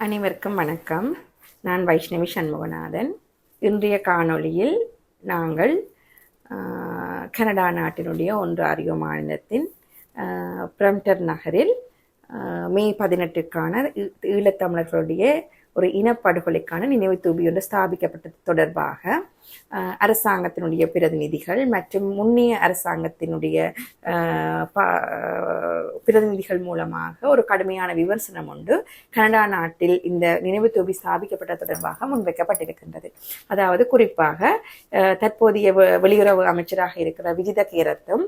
அனைவருக்கும் வணக்கம். நான் வைஷ்ணவி சண்முகநாதன். இன்றைய காணொளியில் நாங்கள் கனடா நாட்டினுடைய ஒன்றாரியோ மாநிலத்தின் பிரம்டர் நகரில் மே பதினெட்டுக்கான ஈ- ஈழத்தமிழர்களுடைய ஒரு இனப்படுகொலைக்கான நினைவு தூபி ஒன்று ஸ்தாபிக்கப்பட்டது தொடர்பாக அரசாங்கத்தினுடைய பிரதிநிதிகள் மற்றும் முன்னைய அரசாங்கத்தினுடைய பிரதிநிதிகள் மூலமாக ஒரு கடுமையான விமர்சனம் உண்டு. கனடா நாட்டில் இந்த நினைவு தொகுதி ஸ்தாபிக்கப்பட்ட தொடர்பாக முன்வைக்கப்பட்டிருக்கின்றது. அதாவது குறிப்பாக தற்போதைய வெளியுறவு அமைச்சராக இருக்கிற விஜித கேரத்தும்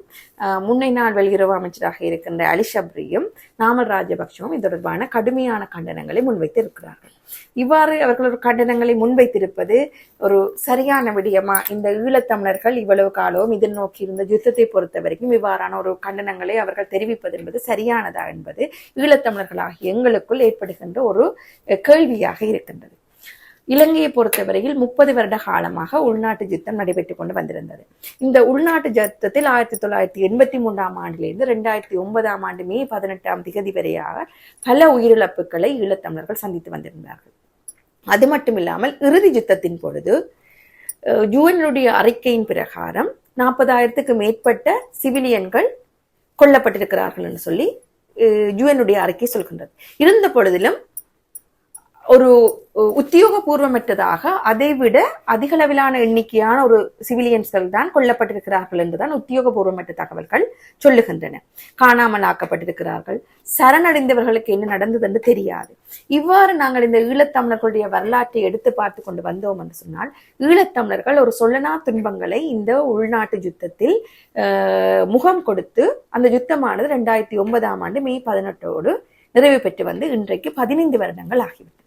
முன்னை நாள் வெளியுறவு அமைச்சராக இருக்கின்ற அலிஷப்ரியும் நாமல் ராஜபக்சவும் இது தொடர்பான கடுமையான கண்டனங்களை முன்வைத்திருக்கிறார்கள். இவ்வாறு அவர்கள் ஒரு கண்டனங்களை முன்வைத்திருப்பது ஒரு சரியான விடயமா இந்த ஈழத்தமிழர்கள் இவ்வளவு காலம் இதில் நோக்கி இருந்த யுத்தத்தை பொறுத்த வரைக்கும் இவ்வாறான ஒரு கண்டனங்களை அவர்கள் தெரிவிப்பது என்பது சரியானதா என்பது ஈழத்தமிழர்களாகிய எங்களுக்குள் ஏற்படுகின்ற ஒரு கேள்வியாக இருக்கின்றது. இலங்கையை பொறுத்தவரையில் முப்பது வருட காலமாக உள்நாட்டு யுத்தம் நடைபெற்றுக் கொண்டு வந்திருந்தது. இந்த உள்நாட்டு யுத்தத்தில் ஆயிரத்தி தொள்ளாயிரத்தி எண்பத்தி மூன்றாம் ஆண்டிலிருந்து ரெண்டாயிரத்தி ஒன்பதாம் ஆண்டு மே பதினெட்டாம் திகதி வரையாக பல உயிரிழப்புகளை ஈழத்தமிழர்கள் சந்தித்து வந்திருந்தார்கள். அது மட்டும் இல்லாமல் இறுதி யுத்தத்தின் பொழுது யூஎனுடைய அறிக்கையின் பிரகாரம் நாற்பதாயிரத்துக்கு மேற்பட்ட சிவிலியன்கள் கொல்லப்பட்டிருக்கிறார்கள் என்று சொல்லி யூஎனுடைய அறிக்கை சொல்கின்றது. இருந்த பொழுதிலும் ஒரு அஹ், உத்தியோகபூர்வமற்றதாக அதைவிட அதிகளவிலான எண்ணிக்கையான ஒரு சிவிலியன்ஸ்கள் தான் கொல்லப்பட்டிருக்கிறார்கள் என்றுதான் உத்தியோகபூர்வமற்ற தகவல்கள் சொல்லுகின்றன. காணாமல் ஆக்கப்பட்டிருக்கிறார்கள். சரணடைந்தவர்களுக்கு என்ன நடந்தது என்று தெரியாது. இவ்வாறு நாங்கள் இந்த ஈழத்தமிழர்களுடைய வரலாற்றை எடுத்து பார்த்து கொண்டு வந்தோம் என்று சொன்னால் ஈழத்தமிழர்கள் ஒரு சொல்லனா துன்பங்களை இந்த உள்நாட்டு யுத்தத்தில் முகம் கொடுத்து அந்த யுத்தமானது ரெண்டாயிரத்தி ஒன்பதாம் ஆண்டு மே பதினெட்டோடு நிறைவு பெற்று வந்து இன்றைக்கு பதினைந்து வருடங்கள் ஆகிவிட்டது.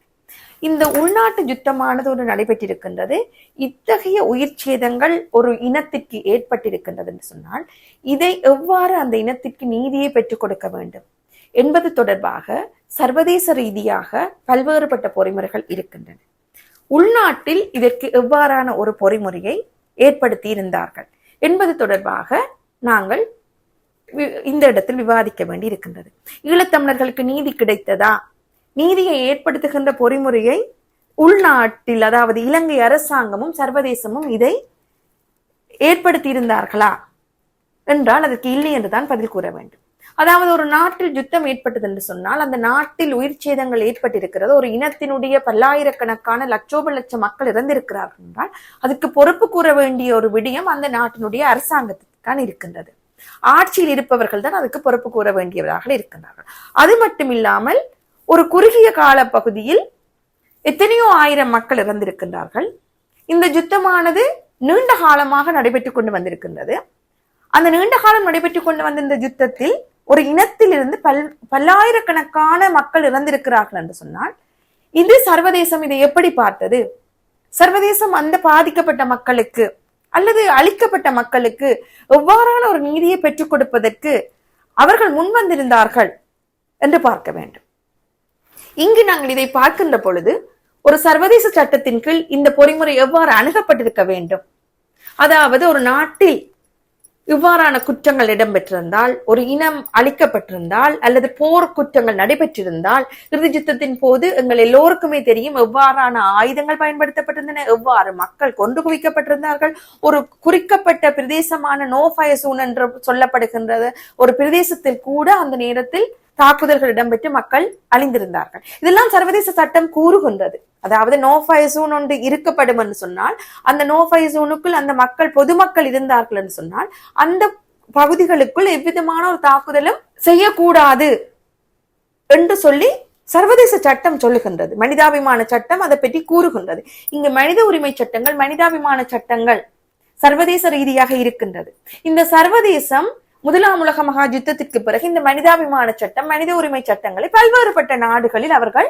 இந்த உள்நாட்டு யுத்தமானது ஒரு நடைபெற்றிருக்கின்றது. இத்தகைய உயிர் சேதங்கள் ஒரு இனத்திற்கு ஏற்பட்டிருக்கின்றது என்று சொன்னால் இதை எவ்வாறு அந்த இனத்திற்கு நீதியை பெற்றுக் கொடுக்க வேண்டும்? என்பது தொடர்பாக சர்வதேச ரீதியாக பல்வேறுபட்ட பொறிமுறைகள் இருக்கின்றன. உள்நாட்டில் இதற்கு எவ்வாறான ஒரு பொறிமுறையை ஏற்படுத்தி இருந்தார்கள் என்பது தொடர்பாக நாங்கள் இந்த இடத்தில் விவாதிக்க வேண்டி இருக்கின்றது ஈழத்தமிழர்களுக்கு நீதி கிடைத்ததா? நீதியை ஏற்படுத்துகின்ற பொறிமுறையை உள்நாட்டில் அதாவது இலங்கை அரசாங்கமும் சர்வதேசமும் இதை ஏற்படுத்தியிருந்தார்களா என்றால் அதற்கு இல்லை என்றுதான் பதில் கூற வேண்டும். அதாவது ஒரு நாட்டில் யுத்தம் ஏற்பட்டது என்று சொன்னால் அந்த நாட்டில் உயிர் சேதங்கள் ஏற்பட்டிருக்கிறது. ஒரு இனத்தினுடைய பல்லாயிரக்கணக்கான லட்சோப லட்சம் மக்கள் இறந்திருக்கிறார்கள் என்றால் அதுக்கு பொறுப்பு கூற வேண்டிய ஒரு விடயம் அந்த நாட்டினுடைய அரசாங்கத்துக்கு தான் இருக்கின்றது. ஆட்சியில் இருப்பவர்கள் தான் அதுக்கு பொறுப்பு கூற வேண்டியவராக இருக்கின்றார்கள். அது மட்டும் இல்லாமல் ஒரு குறுகிய கால பகுதியில் எத்தனையோ ஆயிரம் மக்கள் இறந்திருக்கின்றார்கள். இந்த யுத்தமானது நீண்ட காலமாக நடைபெற்றுக் கொண்டு வந்திருக்கின்றது. அந்த நீண்ட காலம் நடைபெற்றுக் கொண்டு வந்த இந்த யுத்தத்தில் ஒரு இனத்திலிருந்து பல் பல்லாயிரக்கணக்கான மக்கள் இறந்திருக்கிறார்கள் என்று சொன்னால் இது சர்வதேசம் இதை எப்படி பார்த்தது? சர்வதேசம் அந்த பாதிக்கப்பட்ட மக்களுக்கு அல்லது அழிக்கப்பட்ட மக்களுக்கு எவ்வாறான ஒரு நீதியை பெற்றுக் கொடுப்பதற்கு அவர்கள் முன்வந்திருந்தார்கள் என்று பார்க்க வேண்டும். இங்கு நாங்கள் இதை பார்க்கின்ற பொழுது ஒரு சர்வதேச சட்டத்தின் கீழ் இந்த பொறிமுறை எவ்வாறு அணுகப்பட்டிருக்க வேண்டும்? அதாவது ஒரு நாட்டில் இவ்வாறான குற்றங்கள் இடம்பெற்றிருந்தால் ஒரு இனம் அழிக்கப்பட்டிருந்தால் அல்லது போர் குற்றங்கள் நடைபெற்றிருந்தால் இறுதி யுத்தத்தின் போது எங்கள் எல்லோருக்குமே தெரியும் எவ்வாறான ஆயுதங்கள் பயன்படுத்தப்பட்டிருந்தன எவ்வாறு மக்கள் கொண்டு குவிக்கப்பட்டிருந்தார்கள். ஒரு குறிக்கப்பட்ட பிரதேசமான நோ ஃபயர் சூன் என்று சொல்லப்படுகின்றது ஒரு பிரதேசத்தில் கூட அந்த நேரத்தில் தாக்குதல்கள் இடம்பெற்று மக்கள் அழிந்திருந்தார்கள். இதெல்லாம் சர்வதேச சட்டம் கூறுகின்றது. அதாவது நோ ஃபை ஜூன் ஒன்று இருக்கப்படும் என்று சொன்னால் அந்த நோ ஃபை ஜூனுக்குள் அந்த மக்கள் பொதுமக்கள் இருந்தார்கள் என்று சொன்னால் அந்த பகுதிகளுக்குள் எவ்விதமான ஒரு தாக்குதலும் செய்யக்கூடாது என்று சொல்லி சர்வதேச சட்டம் சொல்லுகின்றது. மனிதாபிமான சட்டம் அதை பற்றி கூறுகின்றது. இங்கு மனித உரிமை சட்டங்கள் மனிதாபிமான சட்டங்கள் சர்வதேச ரீதியாக இருக்கின்றது. இந்த சர்வதேசம் முதலாம் உலக மகா யுத்தத்திற்கு பிறகு இந்த மனிதாபிமான சட்டம் மனித உரிமை சட்டங்களை பல்வேறுபட்ட நாடுகளில் அவர்கள்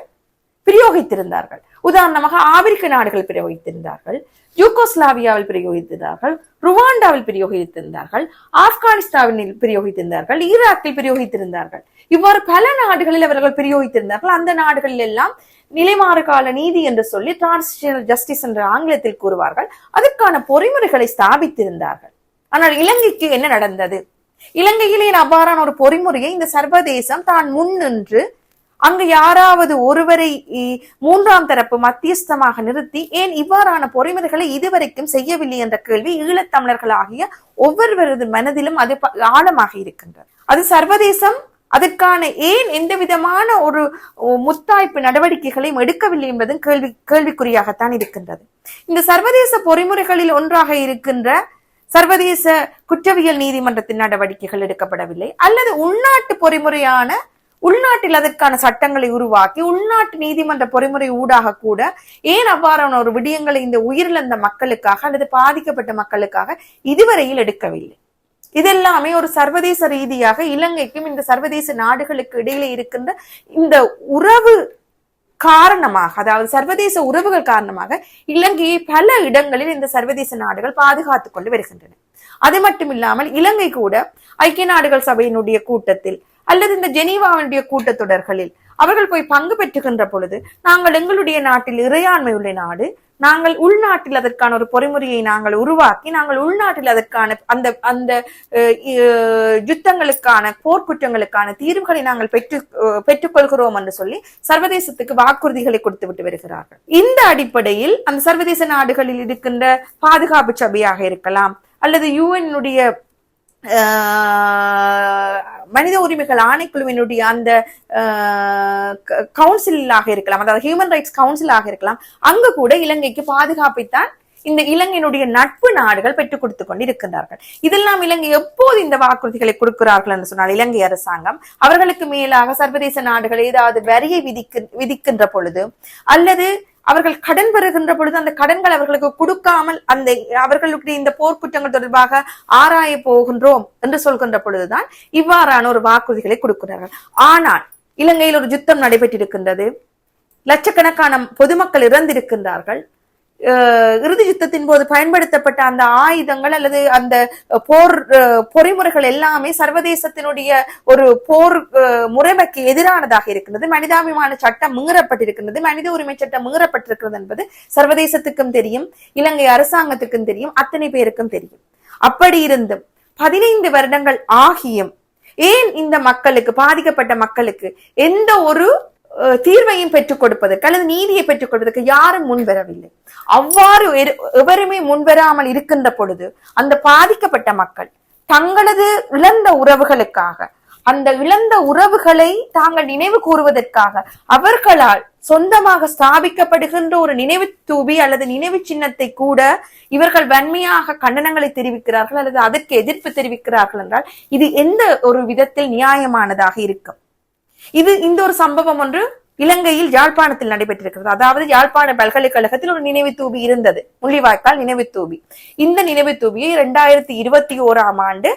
பிரயோகித்திருந்தார்கள். உதாரணமாக ஆப்பிரிக்க நாடுகள் பிரயோகித்திருந்தார்கள் யூகோஸ்லாவியாவில் பிரயோகித்திருந்தார்கள் ருவாண்டாவில் பிரயோகித்திருந்தார்கள் ஆப்கானிஸ்தானில் பிரயோகித்திருந்தார்கள் ஈராக்கில் பிரயோகித்திருந்தார்கள். இவ்வாறு பல நாடுகளில் அவர்கள் பிரயோகித்திருந்தார்கள். அந்த நாடுகளில் எல்லாம் நிலைமாறு கால நீதி என்று சொல்லி டிரான்சிஷனல் ஜஸ்டிஸ் என்ற ஆங்கிலத்தில் கூறுவார்கள். அதற்கான பொறிமுறைகளை ஸ்தாபித்திருந்தார்கள். ஆனால் இலங்கைக்கு என்ன நடந்தது? இலங்கையிலே அவ்வாறான ஒரு பொறிமுறையை இந்த சர்வதேசம் தான் முன் நின்று அங்கு யாராவது ஒருவரை மூன்றாம் தரப்பு மத்தியஸ்தமாக நிறுத்தி ஏன் இவ்வாறான பொறிமுறைகளை இதுவரைக்கும் செய்யவில்லை என்ற கேள்வி ஈழத்தமிழர்கள் ஆகிய ஒவ்வொருவரது மனதிலும் அது ப- ஆழமாக இருக்கின்றது. அது சர்வதேசம் அதற்கான ஏன் எந்த விதமான ஒரு முத்தாய்ப்பு நடவடிக்கைகளையும் எடுக்கவில்லை என்பதும் கேள்வி கேள்விக்குறியாகத்தான் இருக்கின்றது. இந்த சர்வதேச பொறிமுறைகளில் ஒன்றாக இருக்கின்ற சர்வதேச குற்றவியல் நீதிமன்றத்தின் நடவடிக்கைகள் எடுக்கப்படவில்லை. அல்லது உள்நாட்டு பொறிமுறையான உள்நாட்டில் அதற்கான சட்டங்களை உருவாக்கி உள்நாட்டு நீதிமன்ற பொறிமுறை ஊடாக கூட ஏன் அவ்வாறான ஒரு விடயங்களை இந்த உயிரிழந்த மக்களுக்காக அல்லது பாதிக்கப்பட்ட மக்களுக்காக இதுவரையில் எடுக்கவில்லை? இதெல்லாமே ஒரு சர்வதேச ரீதியாக இலங்கைக்கும் இந்த சர்வதேச நாடுகளுக்கு இடையில இருக்கின்ற இந்த உறவு காரணமாக அதாவது சர்வதேச உறவுகள் காரணமாக இலங்கையை பல இடங்களில் இந்த சர்வதேச நாடுகள் பாதுகாத்துக் கொண்டு வருகின்றன. அது மட்டும் இல்லாமல் இலங்கை கூட ஐக்கிய நாடுகள் சபையினுடைய கூட்டத்தில் அல்லது இந்த ஜெனீவாவினுடைய கூட்டத்தொடர்களில் அவர்கள் போய் பங்கு பெற்றுகின்ற பொழுது நாங்கள் எங்களுடைய நாட்டில் இறையாண்மை உள்ள நாடு. நாங்கள் உள்நாட்டில் அதற்கான ஒரு பொறிமுறையை நாங்கள் உருவாக்கி நாங்கள் உள்நாட்டில் அதற்கான அந்த அந்த யுத்தங்களுக்கான போர்க்குற்றங்களுக்கான தீர்வுகளை நாங்கள் பெற்று பெற்றுக்கொள்கிறோம் என்று சொல்லி சர்வதேசத்துக்கு வாக்குறுதிகளை கொடுத்து விட்டு வருகிறார்கள். இந்த அடிப்படையில் அந்த சர்வதேச நாடுகளில் இருக்கின்ற பாதுகாப்பு சபையாக இருக்கலாம் அல்லது யூஎன்னுடைய மனித உரிமைகள் ஆணைக்குழுவினுடைய அந்த கவுன்சிலாக இருக்கலாம் அதாவது ஹியூமன் ரைட்ஸ் கவுன்சிலாக இருக்கலாம் அங்கு கூட இலங்கைக்கு பாதுகாப்பைத்தான் இந்த இலங்கையினுடைய நட்பு நாடுகள் பெற்றுக் கொடுத்து கொண்டு இருக்கின்றார்கள் இதெல்லாம் இலங்கை எப்போது இந்த வாக்குறுதிகளை கொடுக்கிறார்கள் என்று சொன்னால் இலங்கை அரசாங்கம் அவர்களுக்கு மேலாக சர்வதேச நாடுகள் ஏதாவது வரியை விதிக்க விதிக்கின்ற பொழுது அல்லது அவர்கள் கடன் பெறுகின்ற பொழுது அந்த கடன்கள் அவர்களுக்கு கொடுக்காமல் அந்த அவர்களுடைய இந்த போர்க்குற்றங்கள் தொடர்பாக ஆராய போகின்றோம் என்று சொல்கின்ற பொழுதுதான் இவ்வாறான ஒரு வாக்குறுதிகளை கொடுக்கிறார்கள். ஆனால் இலங்கையில் ஒரு யுத்தம் நடைபெற்றிருக்கின்றது. லட்சக்கணக்கான பொதுமக்கள் இறந்திருக்கின்றார்கள். இறுதி யுத்தத்தின் போது பயன்படுத்தப்பட்ட அந்த ஆயுதங்கள் அல்லது அந்த போர் பொறிமுறைகள் எல்லாமே சர்வதேசத்தினுடைய ஒரு போர் முறைமைக்கு எதிரானதாக இருக்கின்றது. மனிதாபிமான சட்டம் மீறப்பட்டிருக்கின்றது. மனித உரிமை சட்டம் மீறப்பட்டிருக்கிறது என்பது சர்வதேசத்துக்கும் தெரியும் இலங்கை அரசாங்கத்துக்கும் தெரியும் அத்தனை பேருக்கும் தெரியும். அப்படி இருந்தும் பதினைந்து வருடங்கள் ஆகியும் ஏன் இந்த மக்களுக்கு பாதிக்கப்பட்ட மக்களுக்கு எந்த ஒரு தீர்வையும் பெற்றுக் கொடுப்பதற்கு அல்லது நீதியை பெற்றுக் கொடுப்பதற்கு யாரும் முன்வரவில்லை. அவ்வாறு எவருமே முன்வராமல் இருக்கின்ற பொழுது அந்த பாதிக்கப்பட்ட மக்கள் தங்களது இழந்த உறவுகளுக்காக அந்த இழந்த உறவுகளை தாங்கள் நினைவு கூறுவதற்காக அவர்களால் சொந்தமாக ஸ்தாபிக்கப்படுகின்ற ஒரு நினைவு தூபி அல்லது நினைவு சின்னத்தை கூட இவர்கள் வன்மையாக கண்டனங்களை தெரிவிக்கிறார்கள் அல்லது அதற்கு எதிர்ப்பு தெரிவிக்கிறார்கள் என்றால் இது எந்த ஒரு விதத்தில் நியாயமானதாக இருக்கும். இது இந்த ஒரு சம்பவம் ஒன்று இலங்கையில் யாழ்ப்பாணத்தில் நடைபெற்றிருக்கிறது. அதாவது யாழ்ப்பாண பல்கலைக்கழகத்தில் ஒரு நினைவு தூபி இருந்தது. முள்ளிவாய்க்கால் நினைவு தூபி. இந்த நினைவு தூபியை இரண்டாயிரத்தி இருபத்தி ஓராம் ஆண்டு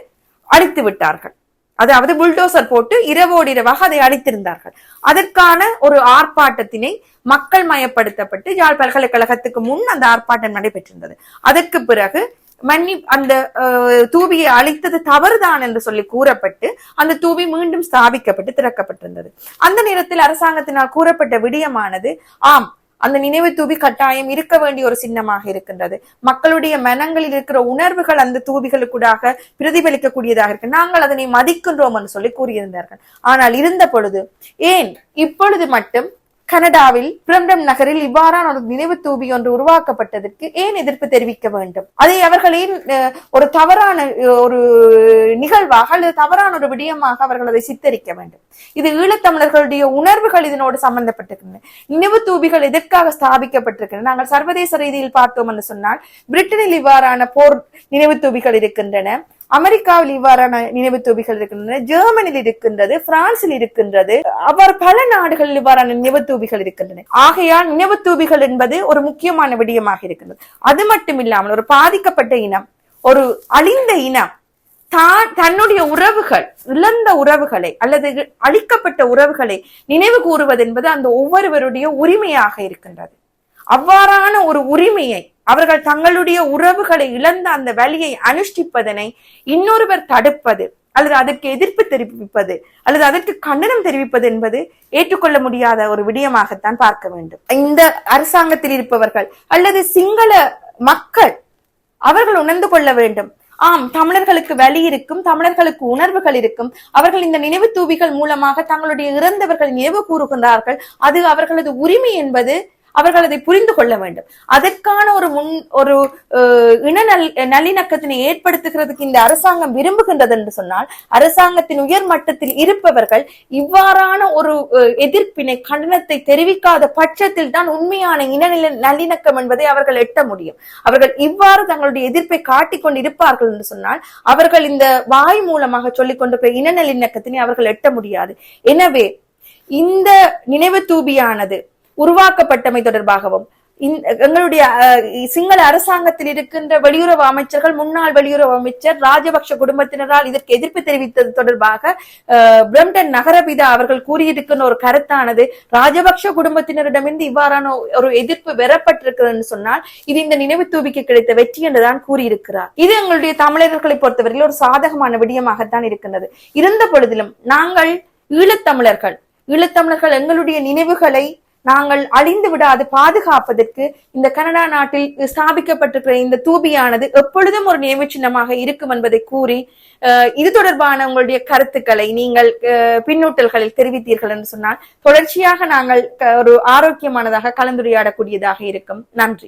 அடித்து விட்டார்கள். அதாவது புல்டோசர் போட்டு இரவோடு இரவாக அதை அடித்திருந்தார்கள். அதற்கான ஒரு ஆர்ப்பாட்டத்தினை மக்கள் மயப்படுத்தப்பட்டு யாழ் பல்கலைக்கழகத்துக்கு முன் அந்த ஆர்ப்பாட்டம் நடைபெற்றிருந்தது. அதற்கு பிறகு மன்னி அந்த தூபியை அழித்தது தவறுதான் என்று சொல்லி கூறப்பட்டு அந்த தூபி மீண்டும் ஸ்தாபிக்கப்பட்டு திறக்கப்பட்டிருந்தது. அந்த நேரத்தில் அரசாங்கத்தினால் கூறப்பட்ட விடயமானது ஆம் அந்த நினைவு தூபி கட்டாயம் இருக்க வேண்டிய ஒரு சின்னமாக இருக்கின்றது. மக்களுடைய மனங்களில் இருக்கிற உணர்வுகள் அந்த தூபிகளுக்கூடாக பிரதிபலிக்கக்கூடியதாக இருக்கு. நாங்கள் அதனை மதிக்கின்றோம் என்று சொல்லி கூறியிருந்தார்கள். ஆனால் இருந்த பொழுது ஏன் இப்பொழுது மட்டும் கனடாவில் பிரம்டம் நகரில் இவ்வாறான ஒரு நினைவு தூபி ஒன்று உருவாக்கப்பட்டதற்கு ஏன் எதிர்ப்பு தெரிவிக்க வேண்டும்? அதை அவர்களின் ஒரு தவறான ஒரு நிகழ்வாக அல்லது தவறான ஒரு விடயமாக அவர்கள் அதை சித்தரிக்க வேண்டும். இது ஈழத்தமிழர்களுடைய உணர்வுகள் இதனோடு சம்பந்தப்பட்டிருக்கின்றன. நினைவு தூபிகள் எதற்காக ஸ்தாபிக்கப்பட்டிருக்கின்றன? நாங்கள் சர்வதேச ரீதியில் பார்த்தோம் என்று சொன்னால் பிரிட்டனில் இவ்வாறான போர் நினைவு தூபிகள் இருக்கின்றன. அமெரிக்காவில் இவ்வாறான நினைவு தூபிகள் இருக்கின்றன. ஜெர்மனியில் இருக்கின்றது பிரான்சில் இருக்கின்றது. அவர் பல நாடுகளில் இவ்வாறான நினைவு தூபிகள் இருக்கின்றன. ஆகையால் நினைவு தூபிகள் என்பது ஒரு முக்கியமான விடயமாக இருக்கின்றது. அது மட்டும் இல்லாமல் ஒரு பாதிக்கப்பட்ட இனம் ஒரு அழிந்த இனம் தான் தன்னுடைய உறவுகள் இழந்த உறவுகளை அல்லது அழிக்கப்பட்ட உறவுகளை நினைவு கூறுவது என்பது அந்த ஒவ்வொருவருடைய உரிமையாக இருக்கின்றது. அவ்வாறான ஒரு உரிமையை அவர்கள் தங்களுடைய உறவுகளை இழந்த அந்த வழியை அனுஷ்டிப்பதனை இன்னொருவர் தடுப்பது அல்லது அதற்கு எதிர்ப்பு தெரிவிப்பது அல்லது அதற்கு கண்டனம் தெரிவிப்பது என்பது ஏற்றுக்கொள்ள முடியாத ஒரு விடயமாகத்தான் பார்க்க வேண்டும். இந்த அரசாங்கத்தில் இருப்பவர்கள் அல்லது சிங்கள மக்கள் அவர்கள் உணர்ந்து கொள்ள வேண்டும். ஆம் தமிழர்களுக்கு வலி இருக்கும் தமிழர்களுக்கு உணர்வுகள் இருக்கும். அவர்கள் இந்த நினைவு தூவிகள் மூலமாக தங்களுடைய இறந்தவர்கள் நினைவு கூறுகின்றார்கள். அது அவர்களது உரிமை என்பது அவர்கள் அதை புரிந்து கொள்ள வேண்டும். அதற்கான ஒரு முன் ஒரு இன நல் நல்லிணக்கத்தினை ஏற்படுத்துகிறதுக்கு இந்த அரசாங்கம் விரும்புகின்றது என்று சொன்னால் அரசாங்கத்தின் உயர் மட்டத்தில் இருப்பவர்கள் இவ்வாறான ஒரு எதிர்ப்பினை கண்டனத்தை தெரிவிக்காத பட்சத்தில் தான் உண்மையான இனநில நல்லிணக்கம் என்பதை அவர்கள் எட்ட முடியும். அவர்கள் இவ்வாறு தங்களுடைய எதிர்ப்பை காட்டிக்கொண்டு இருப்பார்கள் என்று சொன்னால் அவர்கள் இந்த வாய் மூலமாக சொல்லிக் கொண்டிருக்கிற இன நல்லிணக்கத்தினை அவர்கள் எட்ட முடியாது. எனவே இந்த நினைவு தூபியானது உருவாக்கப்பட்டமை தொடர்பாகவும். எங்களுடைய சிங்கள அரசாங்கத்தில் இருக்கின்ற வெளியுறவு அமைச்சர்கள் முன்னாள் வெளியுறவு அமைச்சர் ராஜபக்ஷ குடும்பத்தினரால் இதற்கு எதிர்ப்பு தெரிவித்தது தொடர்பாக பிரம்டன் நகரபிதா அவர்கள் கூறியிருக்கின்ற ஒரு கருத்தானது ராஜபக்ஷ குடும்பத்தினரிடமிருந்து இவ்வாறான ஒரு எதிர்ப்பு பெறப்பட்டிருக்கிறதுன்னு சொன்னால் இது இந்த நினைவு தூவிக்கு கிடைத்த வெற்றி என்றுதான் கூறியிருக்கிறார். இது எங்களுடைய தமிழர்களை பொறுத்தவரையில் ஒரு சாதகமான விடயமாகத்தான் இருக்கின்றது. இருந்த பொழுதிலும் நாங்கள் ஈழத்தமிழர்கள் ஈழத்தமிழர்கள் எங்களுடைய நினைவுகளை நாங்கள் அழிந்து விடாது பாதுகாப்பதற்கு இந்த கனடா நாட்டில் ஸ்தாபிக்கப்பட்டிருக்கிற இந்த தூபியானது எப்பொழுதும் ஒரு நினைவு சின்னமாக இருக்கும் என்பதை கூறி அஹ், இது தொடர்பான உங்களுடைய கருத்துக்களை நீங்கள் பின்னூட்டல்களில் தெரிவித்தீர்கள் என்று சொன்னால் தொடர்ச்சியாக நாங்கள் ஒரு ஆரோக்கியமானதாக கலந்துரையாடக்கூடியதாக இருக்கும். நன்றி.